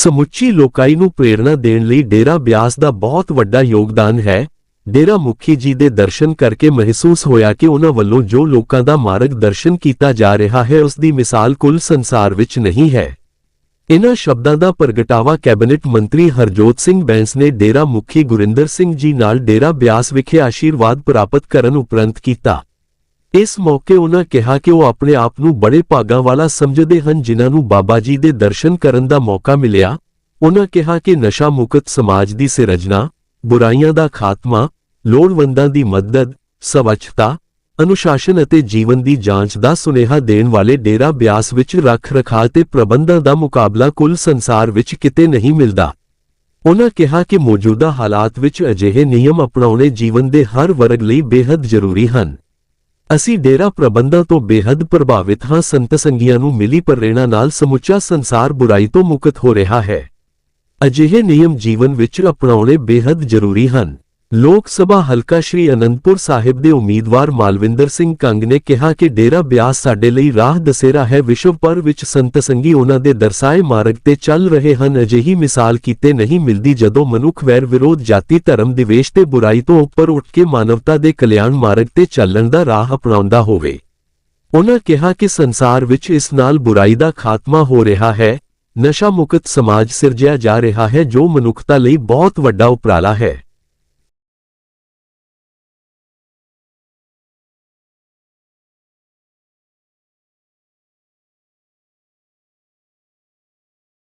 ਸਮੁੱਚੀ ਲੋਕਾਈ ਨੂੰ ਪ੍ਰੇਰਣਾ ਦੇਣ ਲਈ ਡੇਰਾ ਬਿਆਸ ਦਾ ਬਹੁਤ ਵੱਡਾ ਯੋਗਦਾਨ ਹੈ। ਡੇਰਾ ਮੁਖੀ ਜੀ ਦੇ ਦਰਸ਼ਨ ਕਰਕੇ ਮਹਿਸੂਸ ਹੋਇਆ ਕਿ ਉਹਨਾਂ ਵੱਲੋਂ ਜੋ ਲੋਕਾਂ ਦਾ ਮਾਰਗਦਰਸ਼ਨ ਕੀਤਾ ਜਾ ਰਿਹਾ ਹੈ, ਉਸ ਦੀ ਮਿਸਾਲ ਕੁੱਲ ਸੰਸਾਰ ਵਿੱਚ ਨਹੀਂ ਹੈ। ਇਨ੍ਹਾਂ ਸ਼ਬਦਾਂ ਦਾ ਪ੍ਰਗਟਾਵਾ ਕੈਬਨਿਟ ਮੰਤਰੀ ਹਰਜੋਤ ਸਿੰਘ ਬੈਂਸ ਨੇ ਡੇਰਾ ਮੁਖੀ ਗੁਰਿੰਦਰ ਸਿੰਘ ਜੀ ਨਾਲ ਡੇਰਾ ਬਿਆਸ ਵਿਖੇ ਆਸ਼ੀਰਵਾਦ ਪ੍ਰਾਪਤ ਕਰਨ ਉਪਰੰਤ ਕੀਤਾ। ਇਸ ਮੌਕੇ ਉਹਨਾਂ ਕਿਹਾ ਕਿ ਉਹ ਆਪਣੇ ਆਪ ਨੂੰ ਬੜੇ ਭਾਗਾਂ ਵਾਲਾ ਸਮਝਦੇ ਹਨ, ਜਿਨ੍ਹਾਂ ਨੂੰ ਬਾਬਾ ਜੀ ਦੇ ਦਰਸ਼ਨ ਕਰਨ ਦਾ ਮੌਕਾ ਮਿਲਿਆ। ਉਹਨਾਂ ਕਿਹਾ ਕਿ ਨਸ਼ਾ ਮੁਕਤ ਸਮਾਜ ਦੀ ਸਿਰਜਣਾ, ਬੁਰਾਈਆਂ ਦਾ ਖਾਤਮਾ, ਲੋੜਵੰਦਾਂ ਦੀ ਮਦਦ, ਸਵੱਛਤਾ, ਅਨੁਸ਼ਾਸਨ ਅਤੇ ਜੀਵਨ ਦੀ ਜਾਂਚ ਦਾ ਸੁਨੇਹਾ ਦੇਣ ਵਾਲੇ ਡੇਰਾ ਬਿਆਸ ਵਿੱਚ ਰੱਖ ਰਖਾਅ ਤੇ ਪ੍ਰਬੰਧਾਂ ਦਾ ਮੁਕਾਬਲਾ ਕੁੱਲ ਸੰਸਾਰ ਵਿੱਚ ਕਿਤੇ ਨਹੀਂ ਮਿਲਦਾ। ਉਹਨਾਂ ਕਿਹਾ ਕਿ ਮੌਜੂਦਾ ਹਾਲਾਤ ਵਿੱਚ ਅਜਿਹੇ ਨਿਯਮ ਅਪਣਾਉਣੇ ਜੀਵਨ ਦੇ ਹਰ ਵਰਗ ਲਈ ਬੇहद ਜ਼ਰੂਰੀ ਹਨ। ਅਸੀਂ ਡੇਰਾ ਪ੍ਰਬੰਧਾਂ ਤੋਂ ਬੇਹੱਦ ਪ੍ਰਭਾਵਿਤ ਹਾਂ। ਸੰਤ ਸੰਗੀਆਂ ਨੂੰ ਮਿਲੀ ਪ੍ਰੇਰਣਾ ਨਾਲ ਸਮੁੱਚਾ ਸੰਸਾਰ ਬੁਰਾਈ ਤੋਂ ਮੁਕਤ ਹੋ ਰਿਹਾ ਹੈ। ਅਜਿਹੇ ਨਿਯਮ ਜੀਵਨ ਵਿੱਚ ਅਪਣਾਉਣੇ ਬੇਹੱਦ ਜ਼ਰੂਰੀ ਹਨ। ਲੋਕ ਸਭਾ ਹਲਕਾ ਸ਼੍ਰੀ ਅਨੰਦਪੁਰ ਸਾਹਿਬ ਦੇ ਉਮੀਦਵਾਰ ਮਾਲਵਿੰਦਰ ਸਿੰਘ ਕੰਗ ਨੇ ਕਿਹਾ ਕਿ ਡੇਰਾ ਬਿਆਸ ਸਾਡੇ ਲਈ ਰਾਹ ਦਸੇਰਾ ਹੈ। ਵਿਸ਼ਵ ਭਰ ਵਿੱਚ ਸੰਤ ਸੰਗੀ ਉਹਨਾਂ ਦੇ ਦਰਸਾਏ ਮਾਰਗ ਤੇ ਚੱਲ ਰਹੇ ਹਨ। ਅਜਿਹੀ ਮਿਸਾਲ ਕੀਤੇ ਨਹੀਂ ਮਿਲਦੀ ਜਦੋਂ ਮਨੁੱਖ ਵੈਰ ਵਿਰੋਧ, ਜਾਤੀ, ਧਰਮ, ਦਿਵੇਸ਼ ਤੇ ਬੁਰਾਈ ਤੋਂ ਉੱਪਰ ਉੱਠ ਕੇ ਮਾਨਵਤਾ ਦੇ ਕਲਿਆਣ ਮਾਰਗ ਤੇ ਚੱਲਣ ਦਾ ਰਾਹ ਅਪਣਾਉਂਦਾ ਹੋਵੇ। ਉਹਨਾਂ ਕਿਹਾ ਕਿ ਸੰਸਾਰ ਵਿੱਚ ਇਸ ਨਾਲ ਬੁਰਾਈ ਦਾ ਖਾਤਮਾ ਹੋ ਰਿਹਾ ਹੈ। ਨਸ਼ਾ ਮੁਕਤ ਸਮਾਜ ਸਿਰਜਿਆ ਜਾ ਰਿਹਾ ਹੈ ਜੋ ਮਨੁੱਖਤਾ ਲਈ ਬਹੁਤ ਵੱਡਾ ਉਪਰਾਲਾ ਹੈ।